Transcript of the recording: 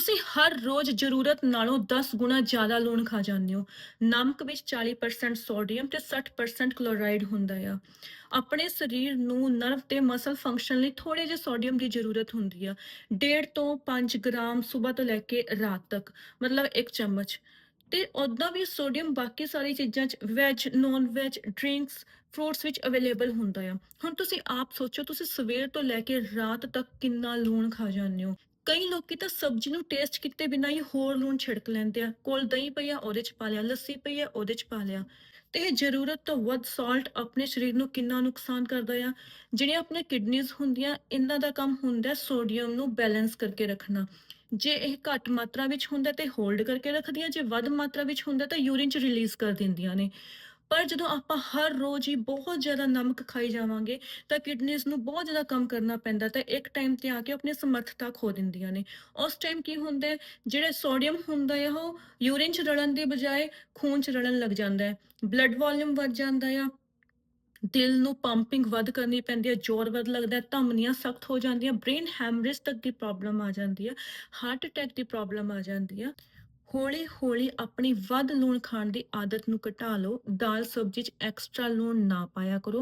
ਤੁਸੀਂ ਹਰ ਰੋਜ਼ ਜ਼ਰੂਰਤ ਨਾਲੋਂ 10 ਗੁਣਾ ਜ਼ਿਆਦਾ ਲੂਣ ਖਾ ਜਾਂਦੇ ਹੋ। ਨਮਕ ਵਿੱਚ 40% ਸੋਡੀਅਮ ਤੇ 60% ਕਲੋਰਾਈਡ ਹੁੰਦਾ ਆ। ਆਪਣੇ ਸਰੀਰ ਨੂੰ ਨਰਵ ਤੇ ਮਸਲ ਫੰਕਸ਼ਨ ਲਈ ਥੋੜੇ ਜਿਹੇ ਸੋਡੀਅਮ ਦੀ ਜ਼ਰੂਰਤ ਹੁੰਦੀ ਆ। 1.5 ਤੋਂ 5 ਗ੍ਰਾਮ ਸਵੇਰ ਤੋਂ ਲੈ ਕੇ ਰਾਤ ਤੱਕ, ਮਤਲਬ ਇੱਕ ਚਮਚ। ਤੇ ਉਦਾਂ ਵੀ ਸੋਡੀਅਮ ਬਾਕੀ ਸਾਰੀ ਚੀਜ਼ਾਂ ਚ veg non veg drinks fruits ਵਿੱਚ ਅਵੇਲੇਬਲ ਹੁੰਦਾ ਆ। ਹੁਣ ਤੁਸੀਂ ਆਪ ਸੋਚੋ, ਤੁਸੀਂ ਸਵੇਰ ਤੋਂ ਲੈ ਕੇ ਰਾਤ ਤੱਕ ਕਿੰਨਾ ਲੂਣ ਖਾ ਜਾਂਦੇ ਹੋ। ਕਈ ਲੋਕੀ ਤਾਂ ਸਬਜ਼ੀ ਨੂੰ ਟੇਸਟ ਕੀਤੇ ਬਿਨਾਂ ਹੀ ਹੋਰ ਲੂਣ ਛਿੜਕ ਲੈਂਦੇ ਆ। ਕੋਲ ਦਹੀਂ ਪਈ ਆ, ਉਹਦੇ ਚ ਪਾ ਲਿਆ। ਲੱਸੀ ਪਈ ਆ, ਉਹਦੇ ਚ ਪਾ ਲਿਆ। ਤੇ ਇਹ ਜ਼ਰੂਰਤ ਤੋਂ ਵੱਧ ਸਾਲਟ ਆਪਣੇ ਸਰੀਰ ਨੂੰ ਕਿੰਨਾ ਨੁਕਸਾਨ ਕਰਦਾ ਆ? ਜਿਹੜੀਆਂ ਆਪਣੇ ਕਿਡਨੀਜ਼ ਹੁੰਦੀਆਂ, ਇਹਨਾਂ ਦਾ ਕੰਮ ਹੁੰਦਾ ਸੋਡੀਅਮ ਨੂੰ ਬੈਲੈਂਸ ਕਰਕੇ ਰੱਖਣਾ। ਜੇ ਇਹ ਘੱਟ ਮਾਤਰਾ ਵਿੱਚ ਹੁੰਦਾ ਤੇ ਹੋਲਡ ਕਰਕੇ ਰੱਖਦੀਆਂ, ਜੇ ਵੱਧ ਮਾਤਰਾ ਵਿੱਚ ਹੁੰਦਾ ਤਾਂ ਯੂਰਿਨ ਚ ਰਿਲੀਜ਼ ਕਰ ਦਿੰਦੀਆਂ ਨੇ। ਪਰ ਜਦੋਂ ਆਪਾਂ ਹਰ ਰੋਜ਼ ਹੀ ਬਹੁਤ ਜ਼ਿਆਦਾ ਨਮਕ ਖਾਈ ਜਾਵਾਂਗੇ ਤਾਂ ਕਿਡਨੀਜ਼ ਨੂੰ ਬਹੁਤ ਜ਼ਿਆਦਾ ਕੰਮ ਕਰਨਾ ਪੈਂਦਾ ਤਾਂ ਇੱਕ ਟਾਈਮ ਤੇ ਆ ਕੇ ਆਪਣੀ ਸਮਰੱਥਾ ਖੋ ਦਿੰਦੀਆਂ ਨੇ। ਉਸ ਟਾਈਮ ਕੀ ਹੁੰਦਾ ਹੈ, ਜਿਹੜੇ ਸੋਡੀਅਮ ਹੁੰਦਾ ਹੈ ਉਹ ਯੂਰਿਨ ਚ ਰਲਣ ਦੀ ਬਜਾਏ ਖੂਨ ਚ ਰਲਣ ਲੱਗ ਜਾਂਦਾ ਹੈ। ਬਲੱਡ ਵੋਲਿਊਮ ਵੱਧ ਜਾਂਦਾ ਆ ਦਿਲ ਨੂੰ ਪੰਪਿੰਗ ਵੱਧ ਕਰਨੀ ਪੈਂਦੀ ਹੈ ਜ਼ੋਰ ਵੱਧ ਲੱਗਦਾ ਹੈ ਧਮਨੀਆਂ ਸਖਤ ਹੋ ਜਾਂਦੀਆਂ ਬ੍ਰੇਨ ਹੈਮਰੇਜ ਤੱਕ ਦੀ ਪ੍ਰੋਬਲਮ ਆ ਜਾਂਦੀ ਹੈ ਹਾਰਟ ਅਟੈਕ ਦੀ ਪ੍ਰੋਬਲਮ ਆ ਜਾਂਦੀ ਹੈ ਹੌਲੀ ਹੌਲੀ ਆਪਣੀ ਵੱਧ ਲੂਣ ਖਾਣ ਦੀ ਆਦਤ ਨੂੰ ਘਟਾ ਲਓ। ਦਾਲ ਸਬਜ਼ੀ 'ਚ ਐਕਸਟਰਾ ਲੂਣ ਨਾ ਪਾਇਆ ਕਰੋ।